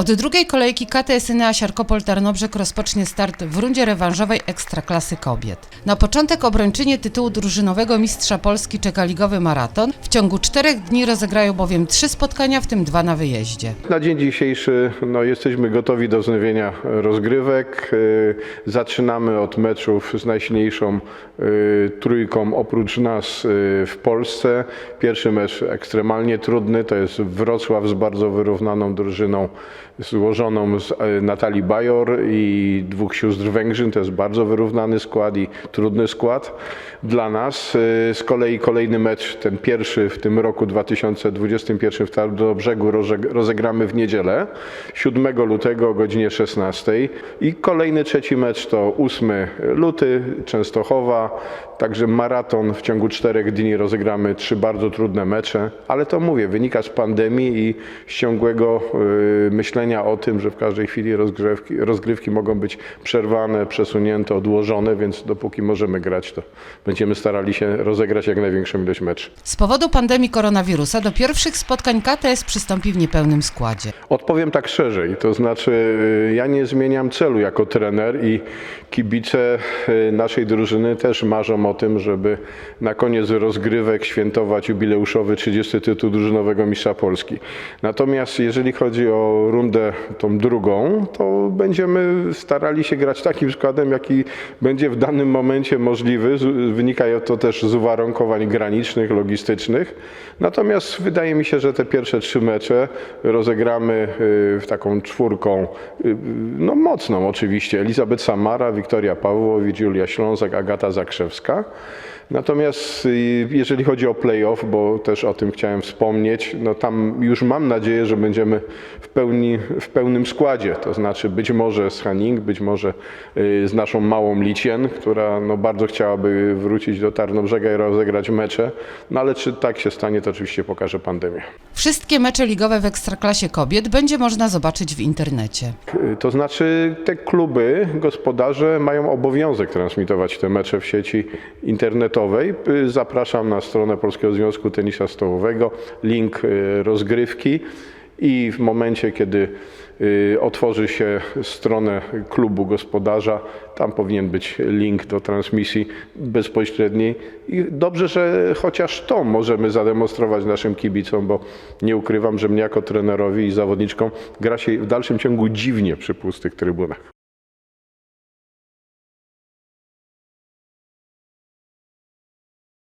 Od drugiej kolejki KTS Enea Siarkopol Tarnobrzeg rozpocznie start w rundzie rewanżowej Ekstraklasy Kobiet. Na początek obrończynie tytułu drużynowego mistrza Polski czeka ligowy maraton. W ciągu czterech dni rozegrają bowiem trzy spotkania, w tym dwa na wyjeździe. Na dzień dzisiejszy no, jesteśmy gotowi do wznowienia rozgrywek. Y, Zaczynamy od meczów z najsilniejszą y, trójką oprócz nas y, w Polsce. Pierwszy mecz ekstremalnie trudny to jest Wrocław z bardzo wyrównaną drużyną złożoną z e, Natalii Bajor i dwóch sióstr Węgrzyn. To jest bardzo wyrównany skład i trudny skład dla nas. Y, Z kolei kolejny mecz, ten pierwszy w tym roku 2021 w Tarnobrzegu roze- rozegramy w niedzielę 7 lutego o godzinie 16 i kolejny trzeci mecz to 8 luty Częstochowa, także maraton w ciągu czterech dni rozegramy trzy bardzo trudne mecze, ale to mówię, wynika z pandemii i z ciągłego y, myślenia o tym, że w każdej chwili rozgrywki, rozgrywki mogą być przerwane, przesunięte, odłożone, więc dopóki możemy grać, to będziemy starali się rozegrać jak największą ilość meczów. Z powodu pandemii koronawirusa do pierwszych spotkań KTS przystąpi w niepełnym składzie. Odpowiem tak szerzej, to znaczy y, ja nie zmieniam celu jako trener i kibice y, naszej drużyny też marzą o tym, żeby na koniec rozgrywek świętować jubileuszowy 30 tytuł drużynowego mistrza Polski. Natomiast jeżeli chodzi o rundę tą drugą, to będziemy starali się grać takim składem, jaki będzie w danym momencie możliwy. Wynika to też z uwarunkowań granicznych, logistycznych. Natomiast wydaje mi się, że te pierwsze trzy mecze rozegramy y, w taką czwórką, y, no mocną oczywiście. Elizabeth Samara, Wiktoria Pawłowicz, Julia Ślązak, Agata Zakrzewska. Natomiast y, jeżeli chodzi o playoff, bo też o tym chciałem wspomnieć, no tam już mam nadzieję, że będziemy w, pełni, w pełnym składzie. To znaczy być może z Hanning, być może y, z naszą małą Licien, która no bardzo chciałaby wrócić do Tarnobrzega i rozegrać mecze. No ale czy tak się stanie, to oczywiście pokaże pandemia. Wszystkie mecze ligowe w Ekstraklasie Kobiet będzie można zobaczyć w internecie. Y, To znaczy te kluby, gospodarze mają obowiązek transmitować te mecze w sieci internetowej. Y, Zapraszam na stronę Polskiego Związku Tenisa Stołowego, link y, rozgrywki i w momencie, kiedy y, otworzy się stronę klubu gospodarza, tam powinien być link do transmisji bezpośredniej. I dobrze, że chociaż to możemy zademonstrować naszym kibicom, bo nie ukrywam, że mnie jako trenerowi i zawodniczkom gra się w dalszym ciągu dziwnie przy pustych trybunach.